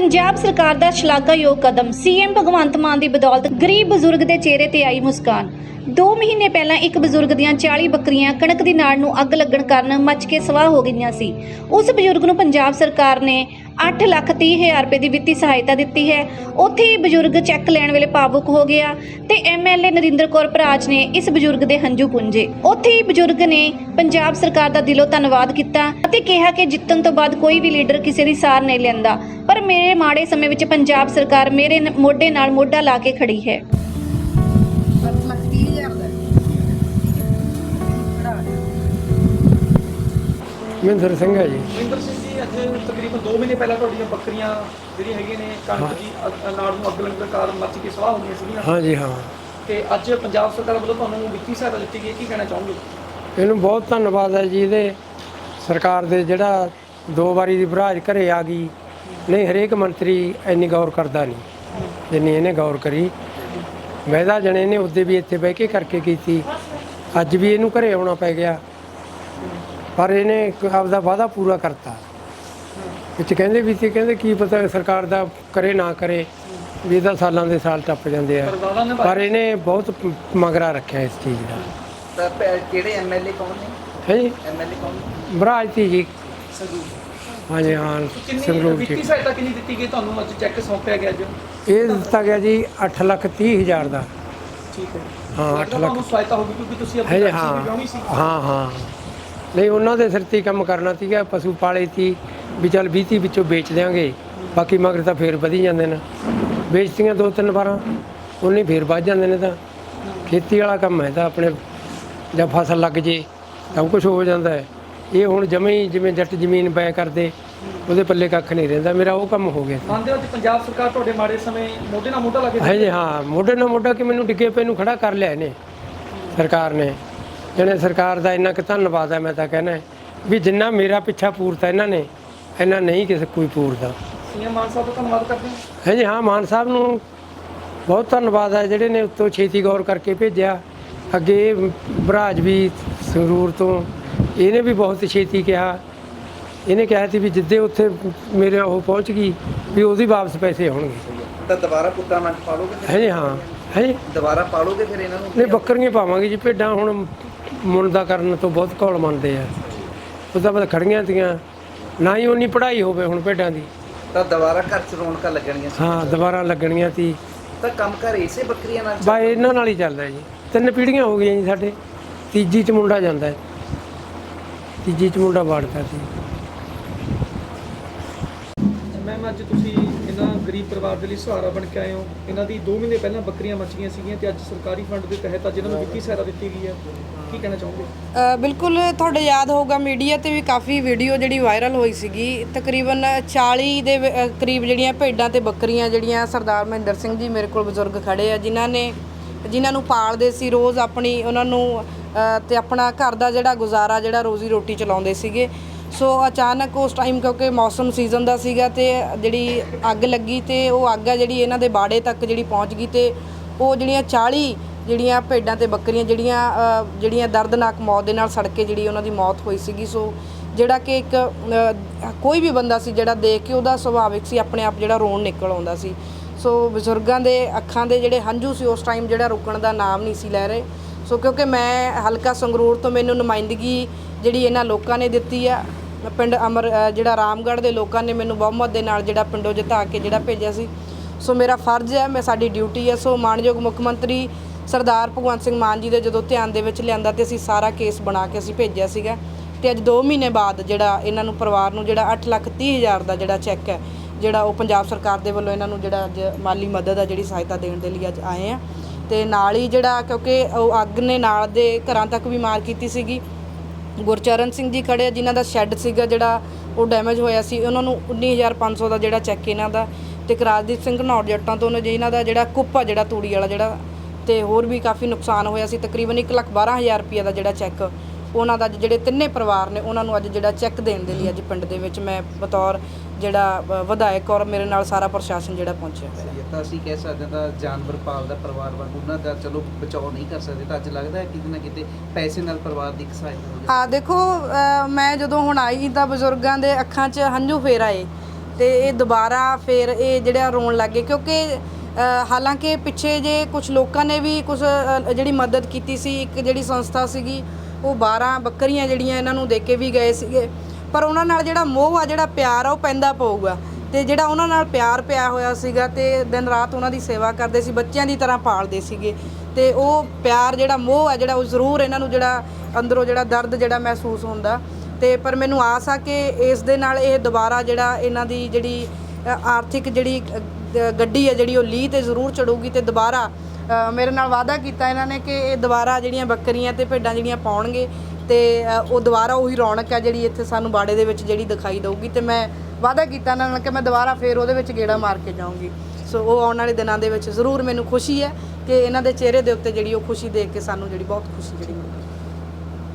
ਪੰਜਾਬ ਸਰਕਾਰ ਦਾ ਸ਼ਲਾਘਾਯੋਗ ਕਦਮ। ਸੀਐਮ ਭਗਵੰਤ ਮਾਨ ਦੀ ਬਦੌਲਤ ਗਰੀਬ ਬਜ਼ੁਰਗ ਦੇ ਚਿਹਰੇ ਤੇ ਆਈ ਮੁਸਕਾਨ। 2 ਮਹੀਨੇ ਪਹਿਲਾਂ ਇੱਕ ਬਜ਼ੁਰਗ ਦੀਆਂ 40 ਬੱਕਰੀਆਂ ਕਣਕ ਦੀ ਨਾੜ ਨੂੰ ਅੱਗ ਲੱਗਣ ਕਾਰਨ ਮੱਚ ਕੇ ਸਵਾਹ ਹੋ ਗਈਆਂ ਸੀ। ਉਸ ਬਜ਼ੁਰਗ ਨੂੰ ਪੰਜਾਬ ਸਰਕਾਰ ਨੇ 8 ਲੱਖ 30 ਹਜ਼ਾਰ ਰੁਪਏ ਦੀ ਵਿੱਤੀ ਸਹਾਇਤਾ ਦਿੱਤੀ ਹੈ। ਉੱਥੇ ਹੀ ਬਜ਼ੁਰਗ ਚੈੱਕ ਲੈਣ ਵੇਲੇ ਭਾਵੁਕ ਹੋ ਗਿਆ ਤੇ ਐਮਐਲਏ ਨਰਿੰਦਰ ਕੌਰ ਭਰਾਜ ਨੇ ਇਸ ਬਜ਼ੁਰਗ ਦੇ ਹੰਝੂ ਪੁੰਝੇ ਉੱਥੇ ਹੀ ਬਜ਼ੁਰਗ ਨੇ ਪੰਜਾਬ ਸਰਕਾਰ ਦਾ ਦਿਲੋਂ ਧੰਨਵਾਦ ਕੀਤਾ ਅਤੇ ਕਿਹਾ ਕਿ ਜਿੱਤਣ ਤੋਂ ਬਾਅਦ ਕੋਈ ਵੀ ਲੀਡਰ ਕਿਸੇ ਦੀ ਸਾਰ ਨਹੀਂ ਲੈਂਦਾ। ਪਰ ਮੇਰੇ ਮਾੜੇ ਸਮੇਂ ਵਿੱਚ ਪੰਜਾਬ ਸਰਕਾਰ ਮੇਰੇ ਮੋਢੇ ਨਾਲ ਮੋਢਾ ਲਾ ਕੇ ਖੜੀ ਹੈ। ਮਹਿੰਦਰ ਸਿੰਘ ਹੈ ਜੀ। ਵਿੰਦਰ ਸਿੰਘ ਜੀ ਅੱਜ ਤਕਰੀਬਨ 2 ਮਹੀਨੇ ਪਹਿਲਾਂ ਤੁਹਾਡੀਆਂ ਬੱਕਰੀਆਂ ਜਿਹੜੀਆਂ ਹੈਗੀਆਂ ਨੇ ਕਣਕ ਦੀ ਨਾੜ ਨੂੰ ਅੱਗ ਲੱਗਣ ਕਾਰਨ ਮੱਚ ਕੇ ਸਵਾਹ ਹੋ ਗਈਆਂ ਸੀਗੀਆਂ ਹਾਂਜੀ ਹਾਂ। ਤੇ ਅੱਜ ਪੰਜਾਬ ਸਰਕਾਰ ਵੱਲੋਂ ਤੁਹਾਨੂੰ ਵਿੱਤੀ ਸਹਾਇਤਾ ਦਿੱਤੀ ਗਈ ਹੈ। ਕੀ ਕਹਿਣਾ ਚਾਹੋਗੇ? ਇਹਨੂੰ ਬਹੁਤ ਧੰਨਵਾਦ ਹੈ ਜੀ ਇਹਦੇ ਸਰਕਾਰ ਦੇ ਜਿਹੜਾ ਦੋ ਵਾਰੀ ਦੀ ਭਰਾਜ ਘਰੇ ਆ ਗਈ। ਨਹੀਂ ਹਰੇਕ ਮੰਤਰੀ ਇੰਨੀ ਗੌਰ ਕਰਦਾ ਨਹੀਂ ਜਿੰਨੀ ਇਹਨੇ ਗੌਰ ਕਰੀ। ਵੈਦਾ ਜਣੇ ਨੇ ਉਹਦੇ ਵੀ ਇੱਥੇ ਬਹਿ ਕੇ ਕਰਕੇ ਕੀਤੀ। ਅੱਜ ਵੀ ਇਹਨੂੰ ਘਰੇ ਆਉਣਾ ਪੈ ਗਿਆ। ਪਰ ਇਹਨੇ ਇੱਕ ਆਪਦਾ ਵਾਅਦਾ ਪੂਰਾ ਕਰਤਾ। ਵਿੱਚ ਕਹਿੰਦੇ ਵੀ ਸੀ ਕਹਿੰਦੇ ਕੀ ਪਤਾ ਸਰਕਾਰ ਦਾ ਕਰੇ ਨਾ ਕਰੇ ਵੀ ਇਹਦਾ ਸਾਲਾਂ ਦੇ ਸਾਲ ਟੱਪ ਜਾਂਦੇ ਆ। ਪਰ ਇਹਨੇ ਬਹੁਤ ਮਗਰਾ ਰੱਖਿਆ ਇਸ ਚੀਜ਼ ਦਾ। ਤਾਂ ਪ- ਕਿਹੜੇ ਐਮਐਲਏ ਕੌਣ ਨੇ? ਹੈ ਜੀ? ਐਮਐਲਏ ਕੌਣ ਨੇ? ਬਰਾਜ ਤੀ ਜੀ। ਸੰਜੂ ਹਾਂਜੀ ਹਾਂ ਕਿੰਨੀ ਸੰਗਰੂਰ ਵਿੱਤੀ ਜੀ ਸਹਾਇਤਾ ਕਿੰਨੀ ਦਿੱਤੀ ਗਈ ਤੁਹਾਨੂੰ? ਅੱਜ ਚੈੱਕ ਸੌਂਪਿਆ ਗਿਆ ਅੱਜ ਇਹ ਦਿੱਤਾ ਗਿਆ ਜੀ 8 ਲੱਖ 30 ਹਜ਼ਾਰ ਦਾ। ਠੀਕ ਹੈ। ਹਾਂ, ਅੱਠ ਲੱਖ। ਤੁਹਾਨੂੰ ਸਹਾਇਤਾ ਹੋਗੀ ਕਿਉਂਕਿ ਤੁਸੀਂ ਹੈ ਆਪਣੀ ਜੀ ਟੈਕਸੀ ਹਾਂ। ਵੀ ਵਿਆਹਣੀ ਸੀ। ਹਾਂ ਹਾਂ। ਨਹੀਂ ਉਹਨਾਂ ਦੇ ਸਿਰ ਤੇ ਹੀ ਕੰਮ ਕਰਨਾ ਸੀਗਾ ਪਸ਼ੂ ਪਾਲੇ ਸੀ ਵੀ ਚੱਲ 20 ਵਿੱਚੋਂ ਵੇਚ ਦਿਆਂਗੇ। ਬਾਕੀ ਮਗਰ ਤਾਂ ਫੇਰ ਵਧੀ ਜਾਂਦੇ ਨੇ। ਵੇਚਤੀਆਂ ਦੋ ਤਿੰਨ ਵਾਰਾਂ ਉਹਨੇ ਫੇਰ ਵੱਧ ਜਾਂਦੇ ਨੇ ਤਾਂ। ਖੇਤੀ ਵਾਲਾ ਕੰਮ ਹੈ ਤਾਂ ਆਪਣੇ ਜਦ ਫਸਲ ਲੱਗ ਜੇ ਸਭ ਕੁਝ ਹੋ ਜਾਂਦਾ ਹੈ। ਇਹ ਹੁਣ ਜਮੇ ਹੀ ਜਿਵੇਂ ਜੱਟ ਜ਼ਮੀਨ ਬੈ ਕਰਦੇ ਉਹਦੇ ਪੱਲੇ ਕੱਖ ਨਹੀਂ ਰਹਿੰਦਾ। ਮੇਰਾ ਉਹ ਕੰਮ ਹੋ ਗਿਆ। ਮੰਨਦੇ ਹੋ ਕਿ ਪੰਜਾਬ ਸਰਕਾਰ ਤੁਹਾਡੇ ਮਾੜੇ ਸਮੇਂ ਮੋਢੇ ਨਾਲ ਮੋਢਾ ਲਾ ਕੇ ਹੈ ਜੀ ਹਾਂ। ਮੋਢੇ ਨਾਲ ਮੋਢਾ ਕਿ ਮੈਨੂੰ ਡਿੱਗੇ ਪਏ ਨੂੰ ਖੜਾ ਕਰ ਲਿਆ ਇਹਨੇ ਸਰਕਾਰ ਨੇ। ਜਿਹਨੇ ਸਰਕਾਰ ਦਾ ਇੰਨਾ ਕੁ ਧੰਨਵਾਦ ਹੈ ਮੈਂ ਤਾਂ ਕਹਿੰਦਾ ਵੀ ਜਿੰਨਾ ਮੇਰਾ ਪਿੱਛਾ ਪੂਰਤਾ ਇਹਨਾਂ ਨੇ ਇਹਨਾਂ ਨਹੀਂ ਕਿਸੇ ਕੋਈ ਪੂਰਦਾ। ਸੀਐਮ ਮਾਨ ਸਾਹਿਬ ਦਾ ਧੰਨਵਾਦ ਕਰਦੇ ਹਾਂ। ਹੈ ਜੀ ਹਾਂ ਮਾਨ ਸਾਹਿਬ ਨੂੰ ਬਹੁਤ ਧੰਨਵਾਦ ਹੈ ਜਿਹੜੇ ਨੇ ਉੱਤੋਂ ਛੇਤੀ ਗੌਰ ਕਰਕੇ ਭੇਜਿਆ। ਅੱਗੇ ਬਰਾਜ ਵੀ ਸੰਗਰੂਰ ਤੋਂ ਇਹਨੇ ਵੀ ਬਹੁਤ ਛੇਤੀ ਕਿਹਾ। ਇਹਨੇ ਕਿਹਾ ਸੀ ਵੀ ਜਿੱਦੇ ਉੱਥੇ ਮੇਰੇ ਉਹ ਪਹੁੰਚ ਗਈ ਵੀ ਉਹਦੀ ਵਾਪਸ ਪੈਸੇ ਆਉਣਗੇ। ਤਾਂ ਦੁਬਾਰਾ ਪੁੱਤਾਂ ਨਾਲ ਪਾਲੋਗੇ ਫਿਰ? ਹੈ ਜੀ ਹਾਂ ਹੈ ਜੀ ਦੁਬਾਰਾ ਪਾਲੋਗੇ ਫਿਰ ਇਹਨਾਂ ਨੂੰ? ਨਹੀਂ ਬੱਕਰੀਆਂ ਪਾਵਾਂਗੇ ਜੀ ਭੇਡਾਂ ਹੁਣ ਮੁੰਡਾ ਕਰਨ ਤੋਂ ਬਹੁਤ ਘੋਲ ਮੰਨਦੇ ਆ। ਉਹ ਤਾਂ ਬਸ ਖੜੀਆਂ ਤੀਆਂ। ਨਾ ਹੀ ਉਨੀ ਪੜ੍ਹਾਈ ਹੋਵੇ ਹੁਣ ਭੇਡਾਂ ਦੀ। ਤਾਂ ਦੁਬਾਰਾ ਘਰ ਚ ਰੌਣਕਾਂ ਲੱਗਣਗੀਆਂ ਸੀ। ਹਾਂ ਦੁਬਾਰਾ ਲੱਗਣੀਆਂ ਤੀ। ਤਾਂ ਕੰਮ ਘਰ ਇਸੇ ਬੱਕਰੀਆਂ ਨਾਲ? ਬਾ ਇਹਨਾਂ ਨਾਲ ਹੀ ਚੱਲਦਾ ਜੀ। ਤਿੰਨ ਪੀੜ੍ਹੀਆਂ ਹੋ ਗਈਆਂ ਜੀ ਸਾਡੇ। ਤੀਜੀ ਚ ਮੁੰਡਾ ਜਾਂਦਾ ਹੈ। ਤੀਜੀ ਚ ਮੁੰਡਾ ਵਾੜਦਾ ਸੀ। ਮੈਮ ਅੱਜ ਤੁਸੀਂ ਇਹਨਾਂ ਗਰੀਬ ਪਰਿਵਾਰ ਦੇ ਲਈ ਸਹਾਰਾ ਬਣ ਕੇ ਆਏ ਹੋ। ਇਹਨਾਂ ਦੀ 2 ਮਹੀਨੇ ਪਹਿਲਾਂ ਬੱਕਰੀਆਂ ਮੱਚ ਗਈਆਂ ਸੀਗੀਆਂ ਤੇ ਅੱਜ ਸਰਕਾਰੀ ਫੰਡ ਦੇ ਤਹਿਤ ਅੱਜ ਇਹਨਾਂ ਨੂੰ ਵਿੱਤੀ ਸਹਾਇਤਾ ਦਿੱਤੀ ਗਈ ਹੈ। ਕੀ ਕਹਿਣਾ ਚਾਹੋਗੇ? ਅ, ਬਿਲਕੁਲ ਤੁਹਾਡੇ ਯਾਦ ਹੋਊਗਾ ਮੀਡੀਆ ਤੇ ਵੀ ਕਾਫੀ ਵੀਡੀਓ ਜਿਹੜੀ ਵਾਇਰਲ ਹੋਈ ਸੀਗੀ। ਤਕਰੀਬਨ 40 ਦੇ ਵ- ਅ, ਕਰੀਬ ਜਿਹੜੀਆਂ ਭੇਡਾਂ ਤੇ ਬੱਕਰੀਆਂ ਜਿਹੜੀਆਂ ਸਰਦਾਰ ਮਹਿੰਦਰ ਸਿੰਘ ਜੀ ਮੇਰੇ ਕੋਲ ਬਜ਼ੁਰਗ ਖੜੇ ਆ ਜਿਨ੍ਹਾਂ ਨੇ ਜਿਨ੍ਹਾਂ ਨੂੰ ਪਾਲਦੇ ਸੀ ਰੋਜ਼ ਆਪਣੀ ਉਹਨਾਂ ਨੂੰ ਅ, ਤੇ ਆਪਣਾ ਘਰ ਦਾ ਜਿਹੜਾ ਗੁਜ਼ਾਰਾ ਜਿਹੜਾ ਰੋਜ਼ੀ ਰੋਟੀ ਚਲਾਉਂਦੇ ਸੀਗੇ। ਸੋ ਅਚਾਨਕ ਉਸ ਟਾਈਮ ਕਿਉਂਕਿ ਮੌਸਮ ਸੀਜ਼ਨ ਦਾ ਸੀਗਾ ਤੇ ਜਿਹੜੀ ਅੱਗ ਲੱਗੀ ਤੇ ਉਹ ਅੱਗ ਆ ਜਿਹੜੀ ਇਹਨਾਂ ਦੇ ਬਾੜੇ ਤੱਕ ਜਿਹੜੀ ਪਹੁੰਚ ਗਈ ਤੇ ਉਹ ਜਿਹੜੀਆਂ 40 ਜਿਹੜੀਆਂ ਭੇਡਾਂ ਤੇ ਬੱਕਰੀਆਂ ਜਿਹੜੀਆਂ ਜਿਹੜੀਆਂ ਦਰਦਨਾਕ ਮੌਤ ਦੇ ਨਾਲ ਸੜ ਕੇ ਜਿਹੜੀ ਉਹਨਾਂ ਦੀ ਮੌਤ ਹੋਈ ਸੀਗੀ, ਸੋ ਜਿਹੜਾ ਕਿ ਇੱਕ ਕੋਈ ਵੀ ਬੰਦਾ ਸੀ ਜਿਹੜਾ ਦੇਖ ਕੇ ਉਹਦਾ ਸੁਭਾਵਿਕ ਸੀ, ਆਪਣੇ ਆਪ ਜਿਹੜਾ ਰੋਣ ਨਿਕਲ ਆਉਂਦਾ ਸੀ। ਸੋ ਬਜ਼ੁਰਗਾਂ ਦੇ ਅੱਖਾਂ ਦੇ ਜਿਹੜੇ ਹੰਝੂ ਸੀ, ਉਸ ਟਾਈਮ ਜਿਹੜਾ ਰੁਕਣ ਦਾ ਨਾਮ ਨਹੀਂ ਸੀ ਲੈ ਰਹੇ। ਸੋ ਕਿਉਂਕਿ ਮੈਂ ਹਲਕਾ ਸੰਗਰੂਰ ਤੋਂ ਮੈਨੂੰ ਨੁਮਾਇੰਦਗੀ ਜਿਹੜੀ ਇਹਨਾਂ ਲੋਕਾਂ ਨੇ ਦਿੱਤੀ ਆ, ਪਿੰਡ ਅਮਰ ਜਿਹੜਾ ਰਾਮਗੜ੍ਹ ਦੇ ਲੋਕਾਂ ਨੇ ਮੈਨੂੰ ਬਹੁਮਤ ਦੇ ਨਾਲ ਜਿਹੜਾ ਪਿੰਡੋਂ ਜਿਤਾ ਕੇ ਜਿਹੜਾ ਭੇਜਿਆ ਸੀ। ਸੋ ਮੇਰਾ ਫਰਜ਼ ਹੈ, ਮੈਂ ਸਾਡੀ ਡਿਊਟੀ ਹੈ, ਸੋ ਮਾਨਯੋਗ ਮੁੱਖ ਮੰਤਰੀ ਸਰਦਾਰ ਭਗਵੰਤ ਸਿੰਘ ਮਾਨ ਜੀ ਦੇ ਜਦੋਂ ਧਿਆਨ ਦੇ ਵਿੱਚ ਲਿਆਂਦਾ ਤੇ ਅਸੀਂ ਸਾਰਾ ਕੇਸ ਬਣਾ ਕੇ ਅਸੀਂ ਭੇਜਿਆ ਸੀਗਾ। ਤੇ ਅੱਜ 2 ਮਹੀਨੇ ਬਾਅਦ ਜਿਹੜਾ ਇਹਨਾਂ ਨੂੰ ਪਰਿਵਾਰ ਨੂੰ ਜਿਹੜਾ 8 ਲੱਖ 30 ਹਜ਼ਾਰ ਦਾ ਜਿਹੜਾ ਚੈੱਕ ਹੈ ਜਿਹੜਾ ਉਹ ਪੰਜਾਬ ਸਰਕਾਰ ਦੇ ਵੱਲੋਂ ਇਹਨਾਂ ਨੂੰ ਜਿਹੜਾ ਅੱਜ ਮਾਲੀ ਮਦਦ ਆ ਜਿਹੜੀ ਸਹਾਇਤਾ ਦੇਣ ਦੇ ਲਈ ਅੱਜ ਆਏ ਆ। ਤੇ ਨਾਲ ਹੀ ਜਿਹੜਾ ਕਿਉਂਕਿ ਉਹ ਅੱਗ ਨੇ ਨਾਲ ਦੇ ਘਰਾਂ ਤੱਕ ਵੀ ਮਾਰ ਕੀਤੀ ਸੀਗੀ। ਗੁਰਚਰਨ ਸਿੰਘ ਜੀ ਖੜੇ ਆ, ਜਿਨ੍ਹਾਂ ਦਾ ਸ਼ੈੱਡ ਸੀਗਾ ਜਿਹੜਾ ਉਹ ਡੈਮੇਜ ਹੋਇਆ ਸੀ ਉਹਨਾਂ ਨੂੰ 19500 ਦਾ ਜਿਹੜਾ ਚੈੱਕ ਇਹਨਾਂ ਦਾ। ਤੇ ਕਰਾਜਦੀਪ ਸਿੰਘ ਘਨੌੜ ਜੱਟਾਂ ਤੋਂ ਉਹਨਾਂ ਜਿਨ੍ਹਾਂ ਦਾ ਜਿਹੜਾ ਕੁੱਪਾ ਜਿਹੜਾ ਤੂੜੀ ਵਾਲਾ ਜਿਹੜਾ ਤੇ ਹੋਰ ਵੀ ਕਾਫੀ ਨੁਕਸਾਨ ਹੋਇਆ ਸੀ। ਤਕਰੀਬਨ 112000 ਰੁਪਏ ਦਾ ਜਿਹੜਾ ਚੈੱਕ ਉਹਨਾਂ ਦਾ ਅੱਜ ਜਿਹੜੇ ਤਿੰਨੇ ਪਰਿਵਾਰ ਨੇ ਉਹਨਾਂ ਨੂੰ ਅੱਜ ਜਿਹੜਾ ਚੈੱਕ ਦੇਣ ਦੇ ਲਈ ਅੱਜ ਪਿੰਡ ਦੇ ਵਿੱਚ ਮੈਂ ਬਤੌਰ ਜਿਹੜਾ ਵਿਧਾਇਕ ਔਰ ਮੇਰੇ ਨਾਲ ਸਾਰਾ ਪ੍ਰਸ਼ਾਸਨ ਜਿਹੜਾ ਪਹੁੰਚਿਆ ਹੋਇਆ। ਹੈ, ਤਾਂ ਅਸੀਂ ਕਹਿ ਸਕਦੇ ਹਾਂ ਤਾਂ ਜਾਨਵਰ ਪਾਲਦਾ ਪਰਿਵਾਰ ਵਾਂਗ ਉਹਨਾਂ ਦਾ ਚਲੋ ਬਚਾਓ ਨਹੀਂ ਕਰ ਸਕਦੇ ਤਾਂ ਅੱਜ ਲੱਗਦਾ ਹੈ ਕਿਤੇ ਨਾ ਕਿਤੇ ਪੈਸੇ ਨਾਲ ਪਰਿਵਾਰ ਦੀ ਇੱਕ ਸਹਾਇਤਾ ਹੋ ਜਾਵੇ ਹਾਂ। ਦੇਖੋ ਮੈਂ ਜਦੋਂ ਹੁਣ ਆਈ ਤਾਂ ਬਜ਼ੁਰਗਾਂ ਦੇ ਅੱਖਾਂ 'ਚ ਹੰਝੂ ਫੇਰ ਆਏ ਤੇ ਇਹ ਦੁਬਾਰਾ ਫਿਰ ਇਹ ਜਿਹੜਾ ਰੋਣ ਲੱਗੇ ਕਿਉਂਕਿ ਹਾਲਾਂਕਿ ਪਿੱਛੇ ਜੇ ਕੁਝ ਲੋਕਾਂ ਨੇ ਵੀ ਕੁਝ ਜਿਹੜੀ ਮਦਦ ਕੀਤੀ ਸੀ, ਇੱਕ ਜਿਹੜੀ ਸੰਸਥਾ ਸੀਗੀ, ਉਹ 12 ਬੱਕਰੀਆਂ ਜਿਹੜੀਆਂ ਇਹਨਾਂ ਨੂੰ ਦੇ ਕੇ ਵੀ ਗਏ ਸੀਗੇ। ਪਰ ਉਹਨਾਂ ਨਾਲ ਜਿਹੜਾ ਮੋਹ ਆ, ਜਿਹੜਾ ਪਿਆਰ ਆ, ਉਹ ਪੈਂਦਾ ਪਊਗਾ। ਤੇ ਜਿਹੜਾ ਉਹਨਾਂ ਨਾਲ ਪਿਆਰ ਪਿਆ ਹੋਇਆ ਸੀਗਾ ਤੇ ਦਿਨ ਰਾਤ ਉਹਨਾਂ ਦੀ ਸੇਵਾ ਕਰਦੇ ਸੀ, ਬੱਚਿਆਂ ਦੀ ਤਰ੍ਹਾਂ ਪਾਲਦੇ ਸੀਗੇ। ਤੇ ਉਹ ਪਿਆਰ ਜਿਹੜਾ ਮੋਹ ਆ, ਜਿਹੜਾ ਉਹ ਜ਼ਰੂਰ ਇਹਨਾਂ ਨੂੰ ਜਿਹੜਾ ਅੰਦਰੋਂ ਜਿਹੜਾ ਦਰਦ ਜਿਹੜਾ ਮਹਿਸੂਸ ਹੁੰਦਾ। ਤੇ ਪਰ ਮੈਨੂੰ ਆਸ ਆ ਕਿ ਇਸ ਦੇ ਨਾਲ ਇਹ ਦੁਬਾਰਾ ਜਿਹੜਾ ਇਹਨਾਂ ਦੀ ਜਿਹੜੀ ਆਰਥਿਕ ਜਿਹੜੀ ਗੱਡੀ ਹੈ ਜਿਹੜੀ ਉਹ ਲੀਹ ਤੇ ਜ਼ਰੂਰ ਚੜੂਗੀ ਤੇ ਦੁਬਾਰਾ ਮੇਰੇ ਨਾਲ ਵਾਅਦਾ ਕੀਤਾ ਇਹਨਾਂ ਨੇ ਕਿ ਇਹ ਦੁਬਾਰਾ ਜਿਹੜੀਆਂ ਬੱਕਰੀਆਂ ਤੇ ਭੇਡਾਂ ਜਿਹੜੀਆਂ ਪਾਉਣਗੇ ਤੇ ਉਹ ਦੁਬਾਰਾ ਉਹੀ ਰੌਣਕ ਹੈ ਜਿਹੜੀ ਇੱਥੇ ਸਾਨੂੰ ਬਾੜੇ ਦੇ ਵਿੱਚ ਜਿਹੜੀ ਦਿਖਾਈ ਦੇਊਗੀ ਤੇ ਮੈਂ ਵਾਅਦਾ ਕੀਤਾ ਇਹਨਾਂ ਨਾਲ ਕਿ ਮੈਂ ਦੁਬਾਰਾ ਫੇਰ ਉਹਦੇ ਵਿੱਚ ਗੇੜਾ ਮਾਰ ਕੇ ਜਾਊਂਗੀ। ਸੋ ਉਹ ਆਉਣ ਵਾਲੇ ਦਿਨਾਂ ਦੇ ਵਿੱਚ ਜ਼ਰੂਰ ਮੈਨੂੰ ਖੁਸ਼ੀ ਹੈ ਕਿ ਇਹਨਾਂ ਦੇ ਚਿਹਰੇ ਦੇ ਉੱਤੇ ਜਿਹੜੀ ਉਹ ਖੁਸ਼ੀ ਦੇਖ ਕੇ ਸਾਨੂੰ ਜਿਹੜੀ ਬਹੁਤ ਖੁਸ਼ੀ ਜਿਹੜੀ